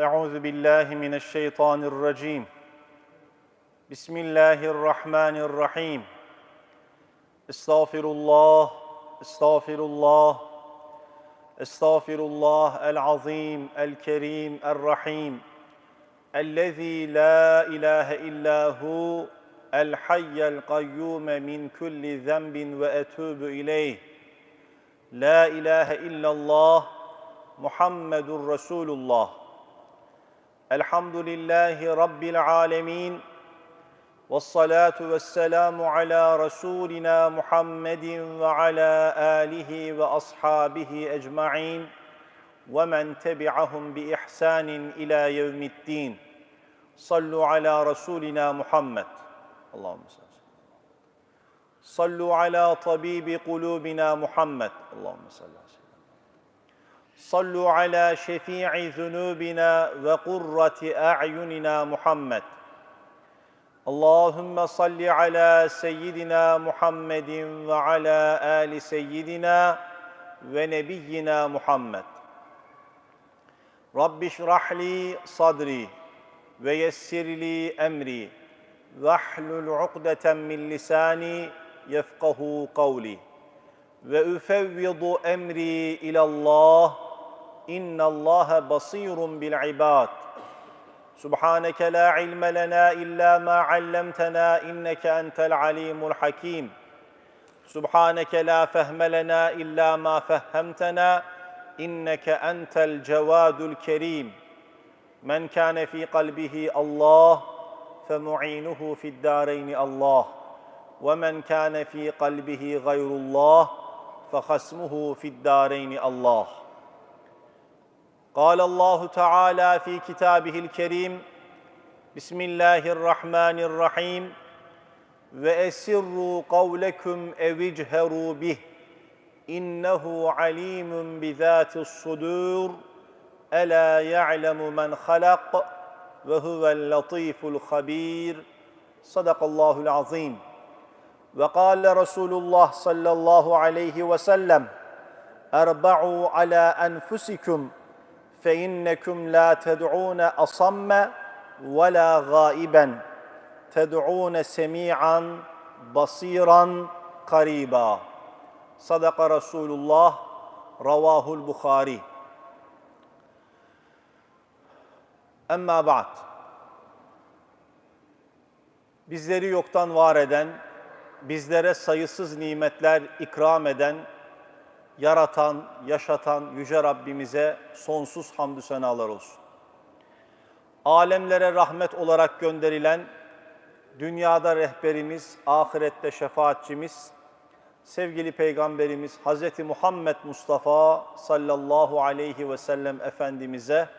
أعوذ بالله من الشيطان الرجيم بسم الله الرحمن الرحيم استغفر الله استغفر الله استغفر الله العظيم الكريم الرحيم الذي لا اله الا هو الحي القيوم من كل ذنب واتوب اليه لا اله الا الله محمد رسول الله الحمد لله رب العالمين والصلاة والسلام على رسولنا محمد وعلى آله وأصحابه أجمعين ومن تبعهم بإحسان إلى يوم الدين. صلوا على رسولنا محمد. اللهم صل. صلوا على طبيب قلوبنا محمد. اللهم صل وسلم صلوا على شفيع ذنوبنا وقرة أعيننا محمد. اللهم صل على سيدنا محمد وعلى آل سيدنا ونبينا محمد. رب اشرح لي صدري ويسر لي أمري واحلل عقدة من لساني يفقه قولي. وأفوض أمري إلى الله ان الله بصير بالعباد سبحانك لا علم لنا الا ما علمتنا انك انت العليم الحكيم سبحانك لا فهم لنا الا ما فهمتنا انك انت الجواد الكريم من كان في قلبه الله فمعينه في الدارين الله ومن كان في قلبه غير الله فخصمه في الدارين الله قال الله تعالى في كتابه الكريم بسم الله الرحمن الرحيم. وأسروا قولكم أو اجهروا به إنه عليم بذات الصدور ألا يعلم من خلق وهو اللطيف الخبير. صدق الله العظيم. وقال رسول الله صلى الله عليه وسلم أربعوا على أنفسكم فانكم لا تدعون اصم ولا غائبا تدعون سميعا بصيرا قريبا صدق رسول الله رواه البخاري Emma ba'd. Bizleri yoktan var eden, bizlere sayısız nimetler ikram eden, yaratan, yaşatan Yüce Rabbimize sonsuz hamdü senalar olsun. Alemlere rahmet olarak gönderilen, dünyada rehberimiz, ahirette şefaatçimiz, sevgili Peygamberimiz Hz. Muhammed Mustafa sallallahu aleyhi ve sellem Efendimiz'e,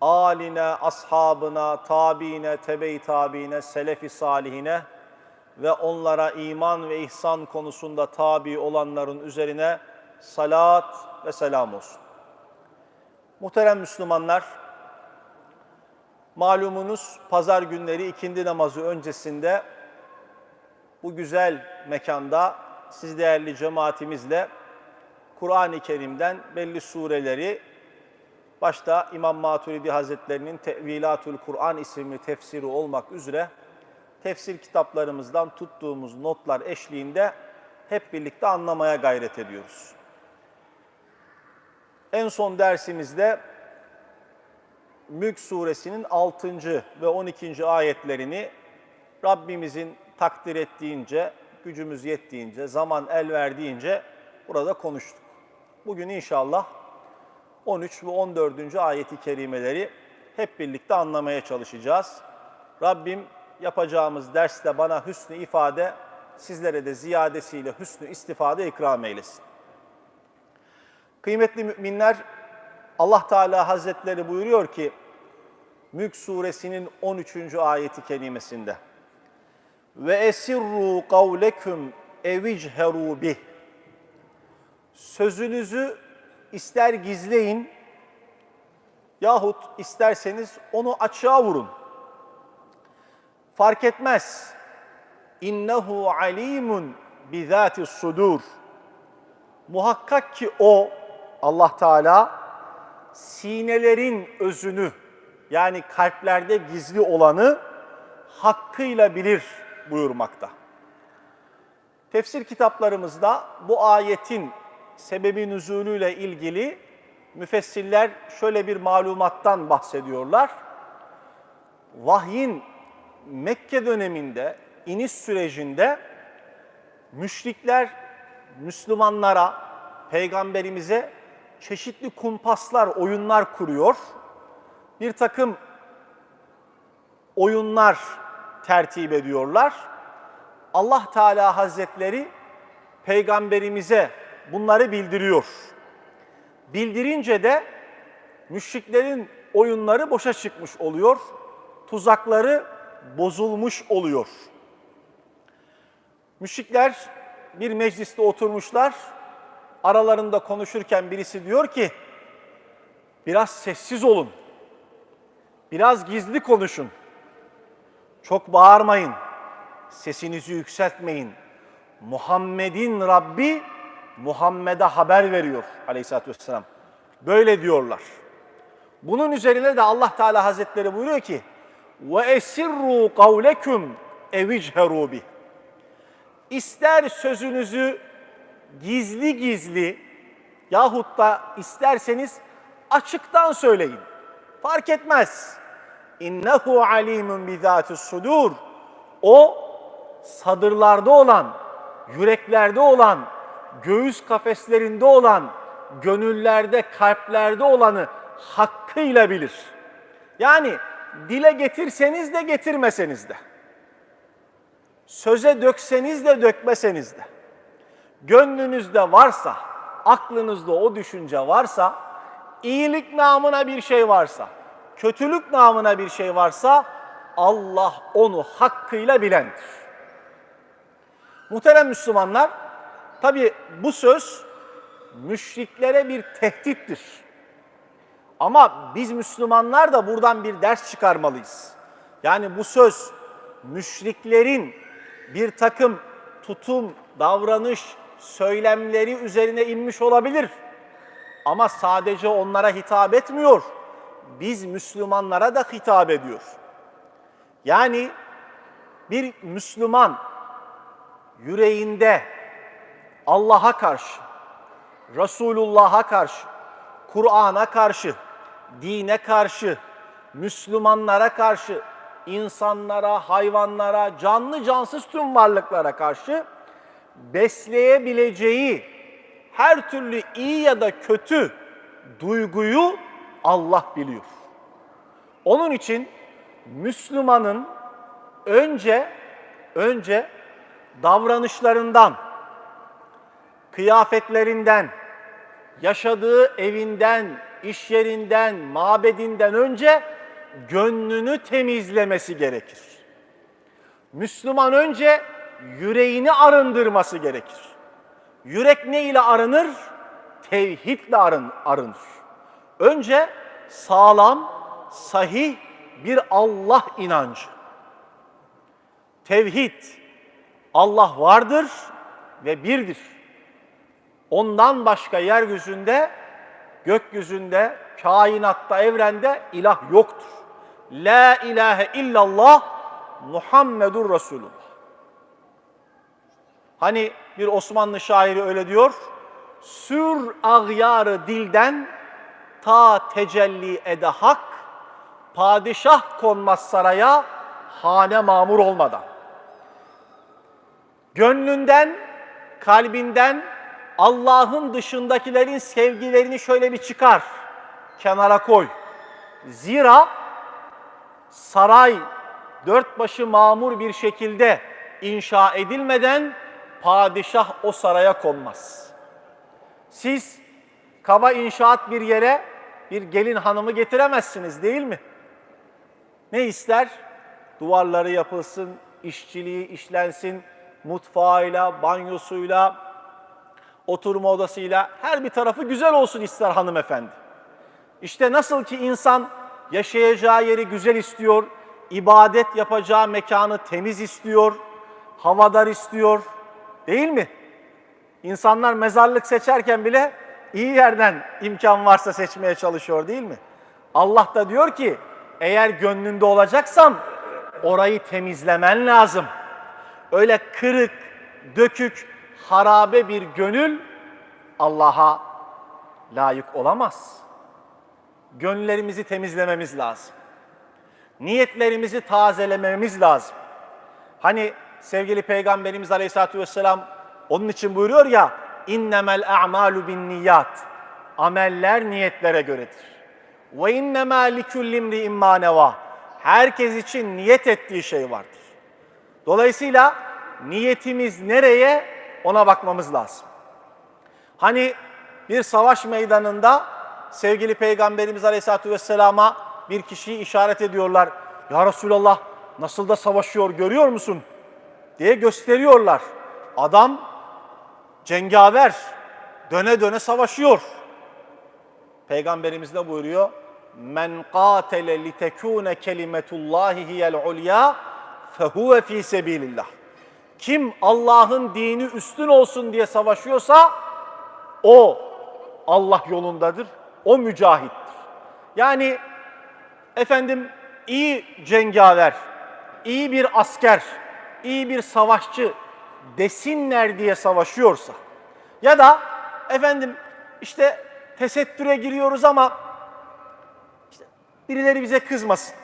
aline, ashabına, tabiine, tebe-i tabiine, selefi salihine ve onlara iman ve ihsan konusunda tabi olanların üzerine salat ve selam olsun. Muhterem Müslümanlar, malumunuz pazar günleri ikindi namazı öncesinde bu güzel mekanda siz değerli cemaatimizle Kur'an-ı Kerim'den belli sureleri başta İmam Maturidi Hazretlerinin Tevilatul Kur'an isimli tefsiri olmak üzere tefsir kitaplarımızdan tuttuğumuz notlar eşliğinde hep birlikte anlamaya gayret ediyoruz. En son dersimizde Mülk suresinin 6. ve 12. ayetlerini Rabbimizin takdir ettiğince, gücümüz yettiğince, zaman el verdiğince burada konuştuk. Bugün inşallah 13 ve 14. ayeti kerimeleri hep birlikte anlamaya çalışacağız. Rabbim yapacağımız derste bana hüsnü ifade, sizlere de ziyadesiyle hüsnü istifade ikram eylesin. Kıymetli müminler, Allah Teala Hazretleri buyuruyor ki, Mülk suresinin 13. ayeti kelimesinde ve esirru kavlekum evicheru bih sözünüzü ister gizleyin yahut isterseniz onu açığa vurun. Fark etmez. İnnehu alimun bizati sudur. Muhakkak ki o Allah Teala sinelerin özünü yani kalplerde gizli olanı hakkıyla bilir buyurmakta. Tefsir kitaplarımızda bu ayetin sebebi nüzulüyle ilgili müfessirler şöyle bir malumattan bahsediyorlar. Vahyin Mekke döneminde iniş sürecinde müşrikler Müslümanlara, peygamberimize çeşitli kumpaslar, oyunlar kuruyor. Bir takım oyunlar tertip ediyorlar. Allah Teala Hazretleri peygamberimize bunları bildiriyor. Bildirince de müşriklerin oyunları boşa çıkmış oluyor. Tuzakları bozulmuş oluyor. Müşrikler bir mecliste oturmuşlar. Aralarında konuşurken birisi diyor ki, biraz sessiz olun. Biraz gizli konuşun. Çok bağırmayın. Sesinizi yükseltmeyin. Muhammed'in Rabbi Muhammed'e haber veriyor aleyhissalatü vesselam. Böyle diyorlar. Bunun üzerine de Allah Teala Hazretleri buyuruyor ki ve esirru kavlekum evicheru bih. İster sözünüzü gizli gizli yahut da isterseniz açıktan söyleyin. Fark etmez. İnnehu alimun bizatis sudur. O sadırlarda olan, yüreklerde olan, göğüs kafeslerinde olan, gönüllerde, kalplerde olanı hakkıyla bilir. Yani dile getirseniz de getirmeseniz de. Söze dökseniz de dökmeseniz de. Gönlünüzde varsa, aklınızda o düşünce varsa, iyilik namına bir şey varsa, kötülük namına bir şey varsa Allah onu hakkıyla bilendir. Muhterem Müslümanlar, tabi bu söz müşriklere bir tehdittir. Ama biz Müslümanlar da buradan bir ders çıkarmalıyız. Yani bu söz müşriklerin bir takım tutum, davranış, söylemleri üzerine inmiş olabilir. Ama sadece onlara hitap etmiyor. Biz Müslümanlara da hitap ediyor. Yani bir Müslüman yüreğinde Allah'a karşı, Resulullah'a karşı, Kur'an'a karşı, dine karşı, Müslümanlara karşı, insanlara, hayvanlara, canlı cansız tüm varlıklara karşı besleyebileceği her türlü iyi ya da kötü duyguyu Allah biliyor. Onun için Müslümanın önce önce davranışlarından, kıyafetlerinden, yaşadığı evinden, iş yerinden, mabedinden önce gönlünü temizlemesi gerekir. Müslüman önce yüreğini arındırması gerekir. Yürek ne ile arınır? Tevhidle arın, arınır. Önce sağlam, sahih bir Allah inancı. Tevhid, Allah vardır ve birdir. Ondan başka yeryüzünde, gökyüzünde, kainatta, evrende ilah yoktur. La ilahe illallah Muhammedur Resulullah. Hani bir Osmanlı şairi öyle diyor. Sür ağyarı dilden ta tecelli ede hak, padişah konmaz saraya hane mamur olmadan. Gönlünden, kalbinden Allah'ın dışındakilerin sevgilerini şöyle bir çıkar, kenara koy. Zira saray dört başı mamur bir şekilde inşa edilmeden padişah o saraya konmaz. Siz kaba inşaat bir yere bir gelin hanımı getiremezsiniz değil mi? Ne ister? Duvarları yapılsın, işçiliği işlensin, mutfağıyla, banyosuyla, oturma odasıyla her bir tarafı güzel olsun ister hanımefendi. İşte nasıl ki insan yaşayacağı yeri güzel istiyor, ibadet yapacağı mekanı temiz istiyor, havadar istiyor, değil mi? İnsanlar mezarlık seçerken bile iyi yerden imkan varsa seçmeye çalışıyor değil mi? Allah da diyor ki eğer gönlünde olacaksam orayı temizlemen lazım. Öyle kırık, dökük, harabe bir gönül Allah'a layık olamaz. Gönüllerimizi temizlememiz lazım. Niyetlerimizi tazelememiz lazım. Hani sevgili Peygamberimiz Aleyhisselatü Vesselam onun için buyuruyor ya innemel a'malu bin niyat. Ameller niyetlere göredir. Ve innemâ likullimri imma neva. Herkes için niyet ettiği şey vardır. Dolayısıyla niyetimiz nereye ona bakmamız lazım. Hani bir savaş meydanında sevgili Peygamberimiz Aleyhisselatü Vesselam'a bir kişiyi işaret ediyorlar. Ya Resulallah nasıl da savaşıyor görüyor musun? diye gösteriyorlar. Adam cengaver, döne döne savaşıyor. Peygamberimiz ne buyuruyor? Men qatele li tekune kelimetullahi hiyel ulya fehuve fi sebilillah. Kim Allah'ın dini üstün olsun diye savaşıyorsa o Allah yolundadır. O mücahittir. Yani efendim iyi cengaver, iyi bir asker, iyi bir savaşçı desinler diye savaşıyorsa ya da efendim işte tesettüre giriyoruz ama işte birileri bize kızmasın.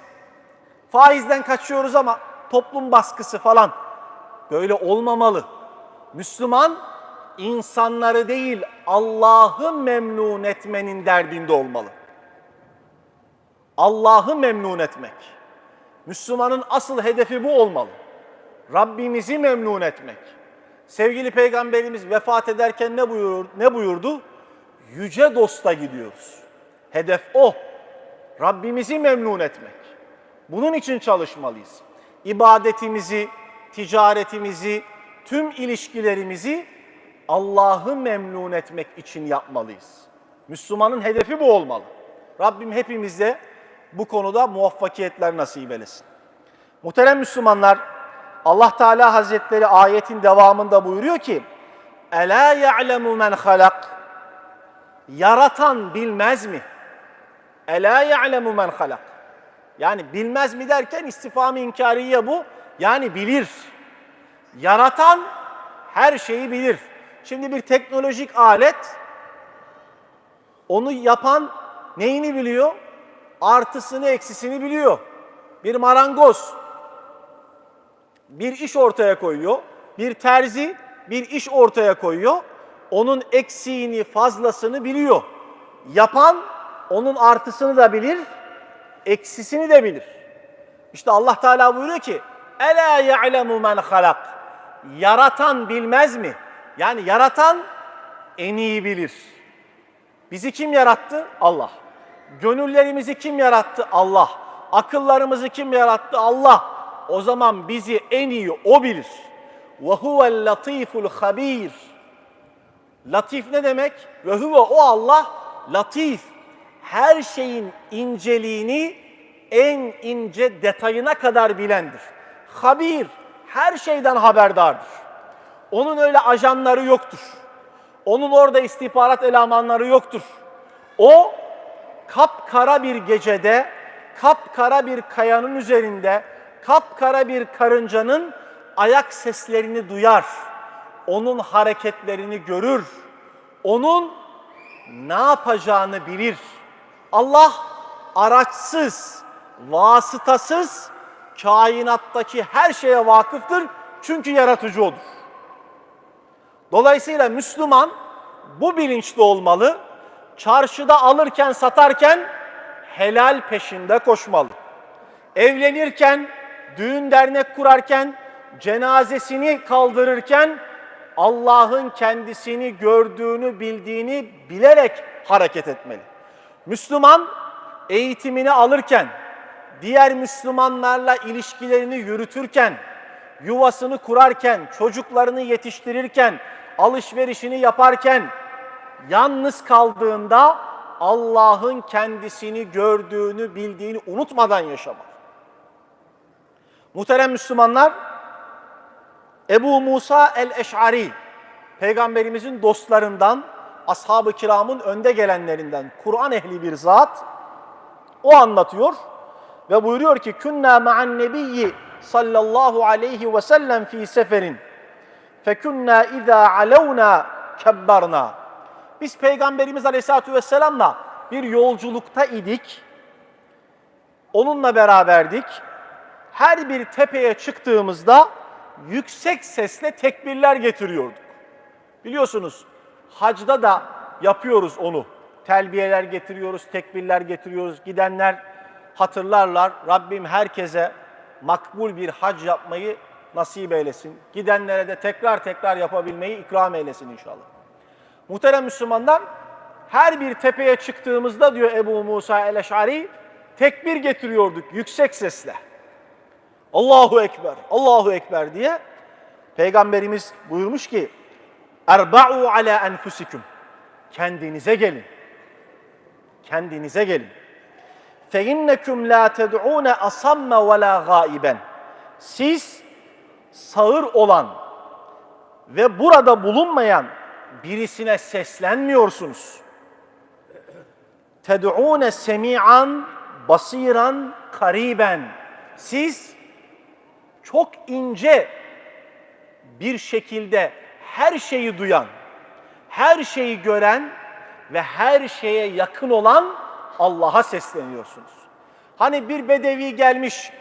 Faizden kaçıyoruz ama toplum baskısı falan böyle olmamalı. Müslüman insanları değil Allah'ı memnun etmenin derdinde olmalı. Allah'ı memnun etmek. Müslümanın asıl hedefi bu olmalı. Rabbimizi memnun etmek. Sevgili Peygamberimiz vefat ederken ne buyurur, ne buyurdu? Yüce dosta gidiyoruz. Hedef o. Rabbimizi memnun etmek. Bunun için çalışmalıyız. İbadetimizi, ticaretimizi, tüm ilişkilerimizi Allah'ı memnun etmek için yapmalıyız. Müslümanın hedefi bu olmalı. Rabbim hepimize bu konuda muvaffakiyetler nasip eylesin. Muhterem Müslümanlar, Allah Teala Hazretleri ayetin devamında buyuruyor ki: "Ela ya'lemu men halak?" Yaratan bilmez mi? Ela ya'lemu men halak? Yani bilmez mi derken istifam inkariye bu. Yani bilir. Yaratan her şeyi bilir. Şimdi bir teknolojik alet onu yapan neyini biliyor? Artısını, eksisini biliyor. Bir marangoz bir iş ortaya koyuyor. Bir terzi bir iş ortaya koyuyor. Onun eksiğini, fazlasını biliyor. Yapan onun artısını da bilir, eksisini de bilir. İşte Allah Teala buyuruyor ki: "Ela ya'lemu men halak." Yaratan bilmez mi? Yani yaratan en iyi bilir. Bizi kim yarattı? Allah. Gönüllerimizi kim yarattı? Allah. Akıllarımızı kim yarattı? Allah. O zaman bizi en iyi o bilir. Ve huvel latiful habir. Latif ne demek? Ve huve o Allah latif. Her şeyin inceliğini en ince detayına kadar bilendir. Habir her şeyden haberdardır. Onun öyle ajanları yoktur. Onun orada istihbarat elemanları yoktur. O kapkara bir gecede, kapkara bir kayanın üzerinde, kapkara bir karıncanın ayak seslerini duyar. Onun hareketlerini görür. Onun ne yapacağını bilir. Allah araçsız, vasıtasız kainattaki her şeye vakıftır. Çünkü yaratıcı odur. Dolayısıyla Müslüman bu bilinçli olmalı. Çarşıda alırken satarken helal peşinde koşmalı. Evlenirken, düğün dernek kurarken, cenazesini kaldırırken Allah'ın kendisini gördüğünü, bildiğini bilerek hareket etmeli. Müslüman eğitimini alırken, diğer Müslümanlarla ilişkilerini yürütürken, yuvasını kurarken, çocuklarını yetiştirirken, alışverişini yaparken yalnız kaldığında Allah'ın kendisini gördüğünü, bildiğini unutmadan yaşamak. Muhterem Müslümanlar, Ebu Musa el-Eş'ari, Peygamberimizin dostlarından ashab-ı kiramın önde gelenlerinden Kur'an ehli bir zat o anlatıyor ve buyuruyor ki künna ma'an nebiyyi sallallahu aleyhi ve sellem fi seferin fekünna izâ alevna kebbarna biz Peygamberimiz Aleyhisselatü Vesselam'la bir yolculukta idik. Onunla beraberdik. Her bir tepeye çıktığımızda yüksek sesle tekbirler getiriyorduk. Biliyorsunuz hacda da yapıyoruz onu. Telbiyeler getiriyoruz, tekbirler getiriyoruz. Gidenler hatırlarlar. Rabbim herkese makbul bir hac yapmayı nasip eylesin. Gidenlere de tekrar tekrar yapabilmeyi ikram eylesin inşallah. Muhterem Müslümanlar, her bir tepeye çıktığımızda diyor Ebu Musa el-Eş'ari, tekbir getiriyorduk yüksek sesle. Allahu Ekber, Allahu Ekber diye Peygamberimiz buyurmuş ki, Erba'u ala enfusikum. Kendinize gelin. Kendinize gelin. La ted'un asamme ve la gaiben. Siz sağır olan ve burada bulunmayan birisine seslenmiyorsunuz. Ted'une semi'an basiran kariben. Siz çok ince bir şekilde her şeyi duyan, her şeyi gören ve her şeye yakın olan Allah'a sesleniyorsunuz. Hani bir bedevi gelmiş,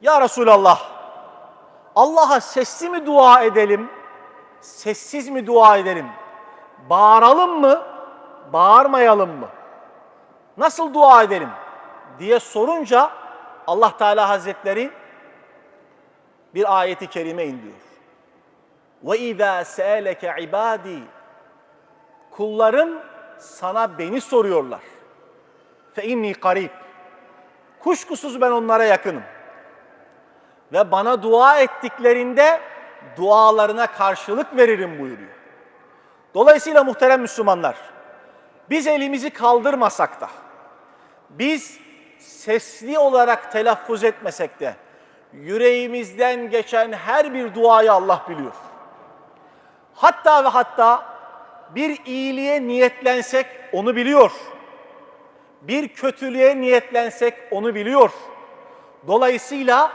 Ya Resulallah, Allah'a sesli mi dua edelim, sessiz mi dua edelim? Bağıralım mı, bağırmayalım mı? Nasıl dua edelim diye sorunca Allah Teala Hazretleri bir ayeti kerime indiriyor. Ve izâ se'eleke ibâdî Kullarım sana beni soruyorlar. Fe inni karib. Kuşkusuz ben onlara yakınım. Ve bana dua ettiklerinde dualarına karşılık veririm buyuruyor. Dolayısıyla muhterem Müslümanlar, biz elimizi kaldırmasak da, biz sesli olarak telaffuz etmesek de, yüreğimizden geçen her bir duayı Allah biliyor. Hatta ve hatta bir iyiliğe niyetlensek onu biliyor. Bir kötülüğe niyetlensek onu biliyor. Dolayısıyla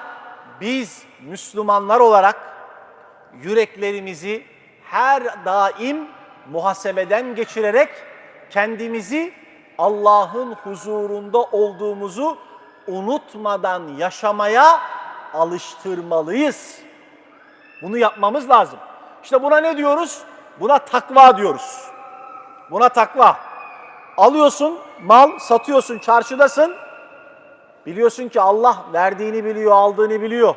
biz Müslümanlar olarak yüreklerimizi her daim muhasebeden geçirerek kendimizi Allah'ın huzurunda olduğumuzu unutmadan yaşamaya alıştırmalıyız. Bunu yapmamız lazım. İşte buna ne diyoruz? Buna takva diyoruz. Buna takva. Alıyorsun mal, satıyorsun, çarşıdasın. Biliyorsun ki Allah verdiğini biliyor, aldığını biliyor.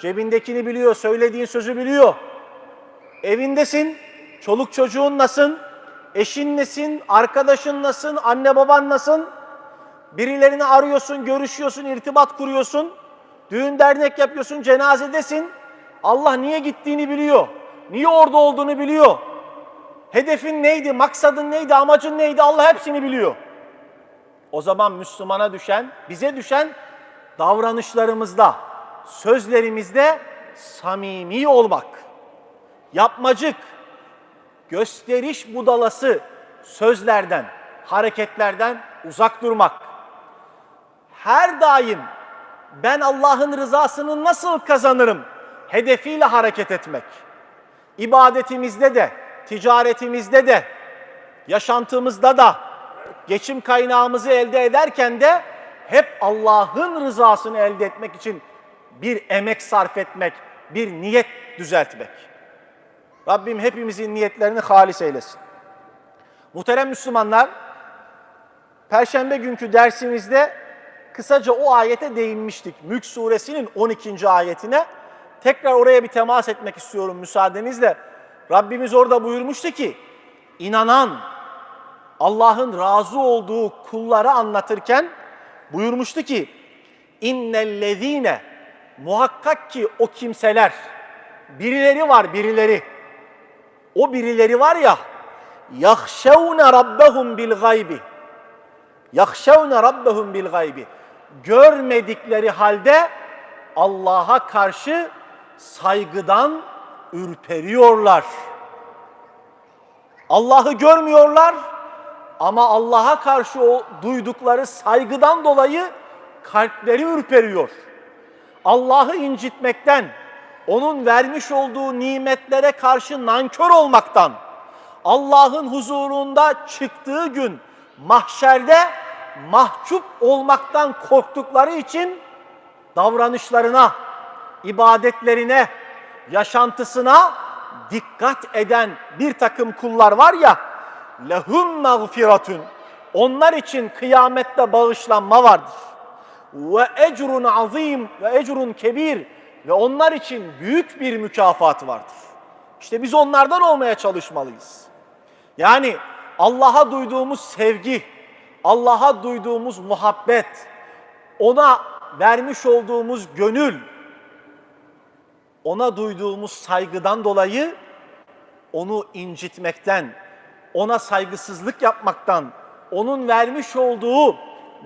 Cebindekini biliyor, söylediğin sözü biliyor. Evindesin, çoluk çocuğun nasıl, eşin nesin, arkadaşın nasıl, anne baban nasıl? Birilerini arıyorsun, görüşüyorsun, irtibat kuruyorsun. Düğün dernek yapıyorsun, cenazedesin. Allah niye gittiğini biliyor. Niye orada olduğunu biliyor. Hedefin neydi, maksadın neydi, amacın neydi Allah hepsini biliyor. O zaman Müslümana düşen, bize düşen davranışlarımızda, sözlerimizde samimi olmak. Yapmacık, gösteriş budalası sözlerden, hareketlerden uzak durmak. Her daim ben Allah'ın rızasını nasıl kazanırım hedefiyle hareket etmek. İbadetimizde de, ticaretimizde de, yaşantımızda da, geçim kaynağımızı elde ederken de hep Allah'ın rızasını elde etmek için bir emek sarf etmek, bir niyet düzeltmek. Rabbim hepimizin niyetlerini halis eylesin. Muhterem Müslümanlar, Perşembe günkü dersimizde kısaca o ayete değinmiştik. Mülk suresinin 12. ayetine. Tekrar oraya bir temas etmek istiyorum müsaadenizle. Rabbimiz orada buyurmuştu ki, inanan, Allah'ın razı olduğu kulları anlatırken buyurmuştu ki, innellezine muhakkak ki o kimseler, birileri var birileri, o birileri var ya, yahşevne rabbehum bil gaybi, yahşevne rabbehum bil gaybi, görmedikleri halde Allah'a karşı saygıdan ürperiyorlar. Allah'ı görmüyorlar ama Allah'a karşı o duydukları saygıdan dolayı kalpleri ürperiyor. Allah'ı incitmekten, onun vermiş olduğu nimetlere karşı nankör olmaktan, Allah'ın huzurunda çıktığı gün mahşerde mahcup olmaktan korktukları için davranışlarına, ibadetlerine, yaşantısına dikkat eden bir takım kullar var ya, lehum mağfiratun. Onlar için kıyamette bağışlanma vardır. Ve ecrun azim ve ecrun kebir ve onlar için büyük bir mükafat vardır. İşte biz onlardan olmaya çalışmalıyız. Yani Allah'a duyduğumuz sevgi, Allah'a duyduğumuz muhabbet, ona vermiş olduğumuz gönül, ona duyduğumuz saygıdan dolayı onu incitmekten, ona saygısızlık yapmaktan, onun vermiş olduğu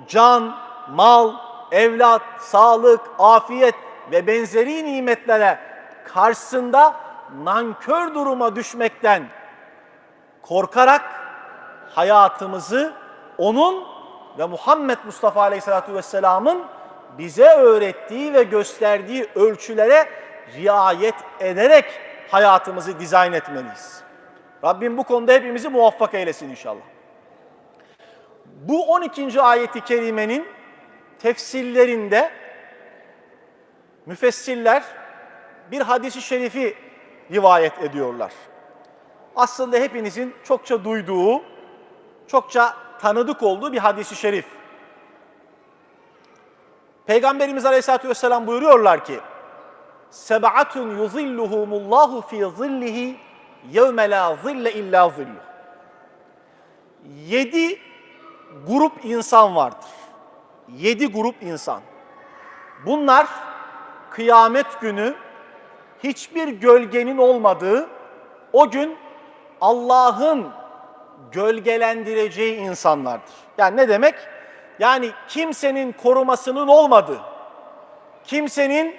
can, mal, evlat, sağlık, afiyet ve benzeri nimetlere karşısında nankör duruma düşmekten korkarak hayatımızı onun ve Muhammed Mustafa Aleyhisselatü Vesselam'ın bize öğrettiği ve gösterdiği ölçülere riayet ederek hayatımızı dizayn etmeliyiz. Rabbim bu konuda hepimizi muvaffak eylesin inşallah. Bu 12. ayeti kerimenin tefsirlerinde müfessirler bir hadisi şerifi rivayet ediyorlar. Aslında hepinizin çokça duyduğu, çokça tanıdık olduğu bir hadisi şerif. Peygamberimiz Aleyhisselatü Vesselam buyuruyorlar ki, Seb'atun yuzilluhumullahu fi zillihi yevme la zille illa zilluh. Yedi grup insan vardır. Yedi grup insan. Bunlar kıyamet günü hiçbir gölgenin olmadığı o gün Allah'ın gölgelendireceği insanlardır. Yani ne demek? Yani kimsenin korumasının olmadığı, kimsenin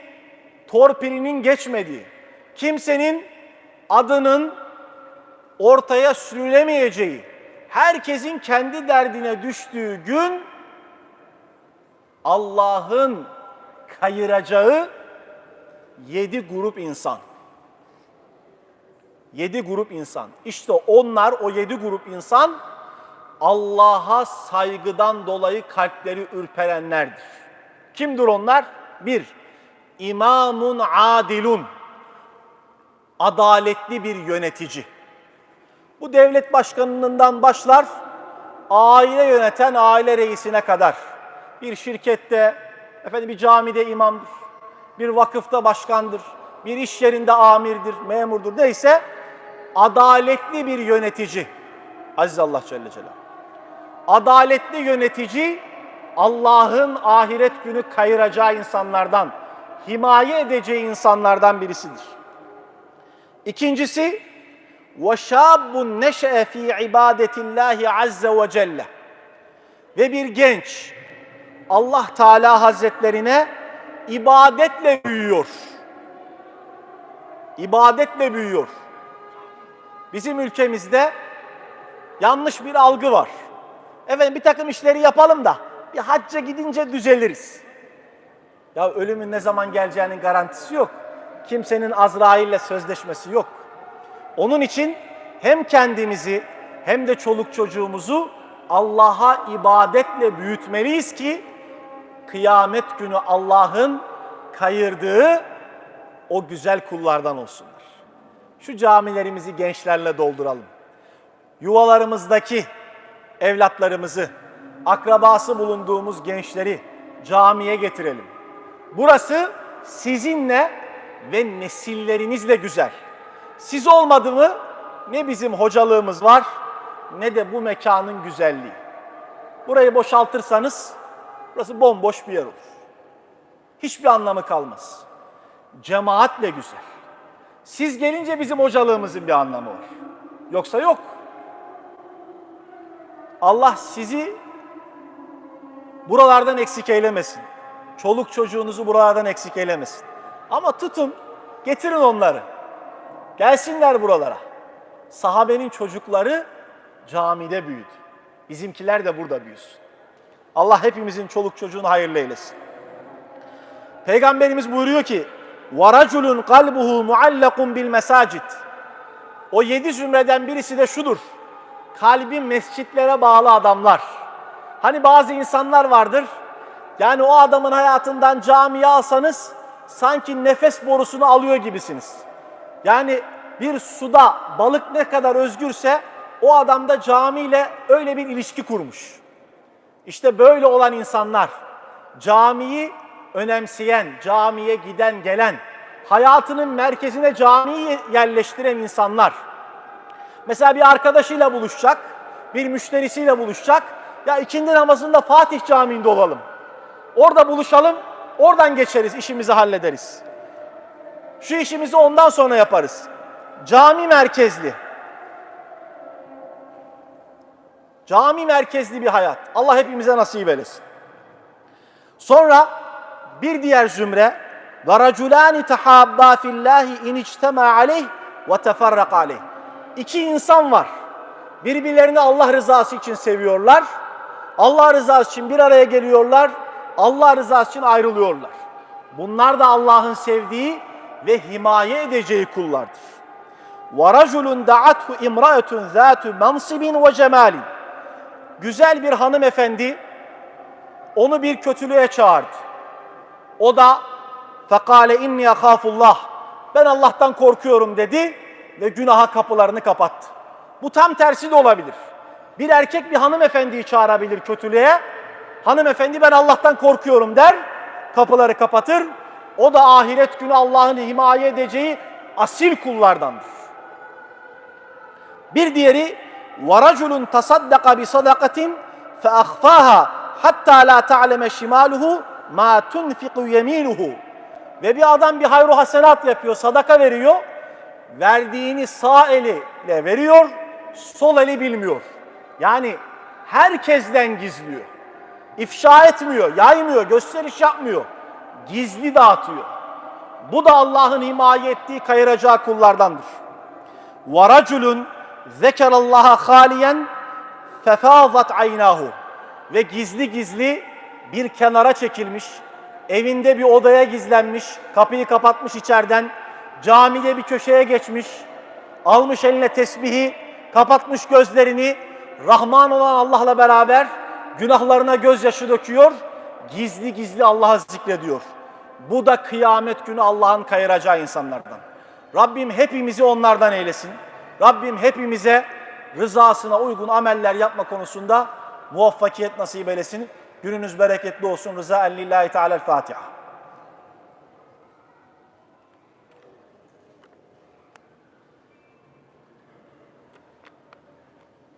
torpilinin geçmediği, kimsenin adının ortaya sürülemeyeceği, herkesin kendi derdine düştüğü gün Allah'ın kayıracağı yedi grup insan. Yedi grup insan. İşte onlar o yedi grup insan Allah'a saygıdan dolayı kalpleri ürperenlerdir. Kimdir onlar? Bir, imamun adilun. Adaletli bir yönetici. Bu devlet başkanından başlar, aile yöneten aile reisine kadar. Bir şirkette, efendim bir camide imamdır, bir vakıfta başkandır, bir iş yerinde amirdir, memurdur neyse adaletli bir yönetici. Aziz Allah Celle Celaluhu. Adaletli yönetici Allah'ın ahiret günü kayıracağı insanlardan, himaye edeceği insanlardan birisidir. İkincisi, وَشَابٌ نَشَأَ ف۪ي عِبَادَةِ اللّٰهِ عَزَّ وَجَلَّ Ve bir genç Allah Teala Hazretlerine ibadetle büyüyor. İbadetle büyüyor. Bizim ülkemizde yanlış bir algı var. Efendim bir takım işleri yapalım da bir hacca gidince düzeliriz. Ya ölümün ne zaman geleceğinin garantisi yok. Kimsenin Azrail ile sözleşmesi yok. Onun için hem kendimizi hem de çoluk çocuğumuzu Allah'a ibadetle büyütmeliyiz ki kıyamet günü Allah'ın kayırdığı o güzel kullardan olsunlar. Şu camilerimizi gençlerle dolduralım. Yuvalarımızdaki evlatlarımızı, akrabası bulunduğumuz gençleri camiye getirelim. Burası sizinle ve nesillerinizle güzel. Siz olmadı mı ne bizim hocalığımız var ne de bu mekanın güzelliği. Burayı boşaltırsanız burası bomboş bir yer olur. Hiçbir anlamı kalmaz. Cemaatle güzel. Siz gelince bizim hocalığımızın bir anlamı var. Yoksa yok. Allah sizi buralardan eksik eylemesin. Çoluk çocuğunuzu buralardan eksik eylemesin. Ama tutun, getirin onları. Gelsinler buralara. Sahabenin çocukları camide büyüdü. Bizimkiler de burada büyüsün. Allah hepimizin çoluk çocuğunu hayırlı eylesin. Peygamberimiz buyuruyor ki وَرَجُلٌ قَلْبُهُ مُعَلَّقٌ بِالْمَسَاجِدِ O yedi zümreden birisi de şudur. Kalbi mescitlere bağlı adamlar. Hani bazı insanlar vardır. Yani o adamın hayatından camiye alsanız sanki nefes borusunu alıyor gibisiniz. Yani bir suda balık ne kadar özgürse o adam da camiyle öyle bir ilişki kurmuş. İşte böyle olan insanlar, camiyi önemseyen, camiye giden gelen, hayatının merkezine camiyi yerleştiren insanlar. Mesela bir arkadaşıyla buluşacak, bir müşterisiyle buluşacak. Ya ikindi namazında Fatih Camii'nde olalım. Orada buluşalım, oradan geçeriz, işimizi hallederiz. Şu işimizi ondan sonra yaparız. Cami merkezli. Cami merkezli bir hayat. Allah hepimize nasip eylesin. Sonra bir diğer zümre ve raculani tahabba fillahi in ictema aleyh ve teferrak aleyh. İki insan var. Birbirlerini Allah rızası için seviyorlar. Allah rızası için bir araya geliyorlar. Allah rızası için ayrılıyorlar. Bunlar da Allah'ın sevdiği ve himaye edeceği kullardır. وَرَجُلٌ دَعَتْهُ اِمْرَأَةٌ ذَاتُ مَنْصِبٍ وَجَمَالٍ Güzel bir hanımefendi onu bir kötülüğe çağırdı. O da فَقَالَ اِنِّي اَخَافُ Ben Allah'tan korkuyorum dedi ve günaha kapılarını kapattı. Bu tam tersi de olabilir. Bir erkek bir hanımefendiyi çağırabilir kötülüğe. Hanımefendi ben Allah'tan korkuyorum der, kapıları kapatır. O da ahiret günü Allah'ın himaye edeceği asil kullardandır. Bir diğeri وَرَجُلٌ تَصَدَّقَ بِصَدَقَةٍ فَأَخْفَاهَا حَتَّى لَا تَعْلَمَ شِمَالُهُ مَا تُنْفِقُ يَمِينُهُ Ve bir adam bir hayru hasenat yapıyor, sadaka veriyor. Verdiğini sağ eliyle veriyor, sol eli bilmiyor. Yani herkesten gizliyor. İfşa etmiyor, yaymıyor, gösteriş yapmıyor. Gizli dağıtıyor. Bu da Allah'ın himaye ettiği kayıracağı kullardandır. وَرَجُلٌ ذَكَرَ اللّٰهَ خَالِيًا فَفَاضَتْ عَيْنَاهُ Ve gizli gizli bir kenara çekilmiş, evinde bir odaya gizlenmiş, kapıyı kapatmış içeriden, camide bir köşeye geçmiş, almış eline tesbihi, kapatmış gözlerini, Rahman olan Allah'la beraber günahlarına gözyaşı döküyor, gizli gizli Allah'ı zikrediyor. Bu da kıyamet günü Allah'ın kayıracağı insanlardan. Rabbim hepimizi onlardan eylesin. Rabbim hepimize rızasına uygun ameller yapma konusunda muvaffakiyet nasip eylesin. Gününüz bereketli olsun. Rıza ellillahi teala Fatiha.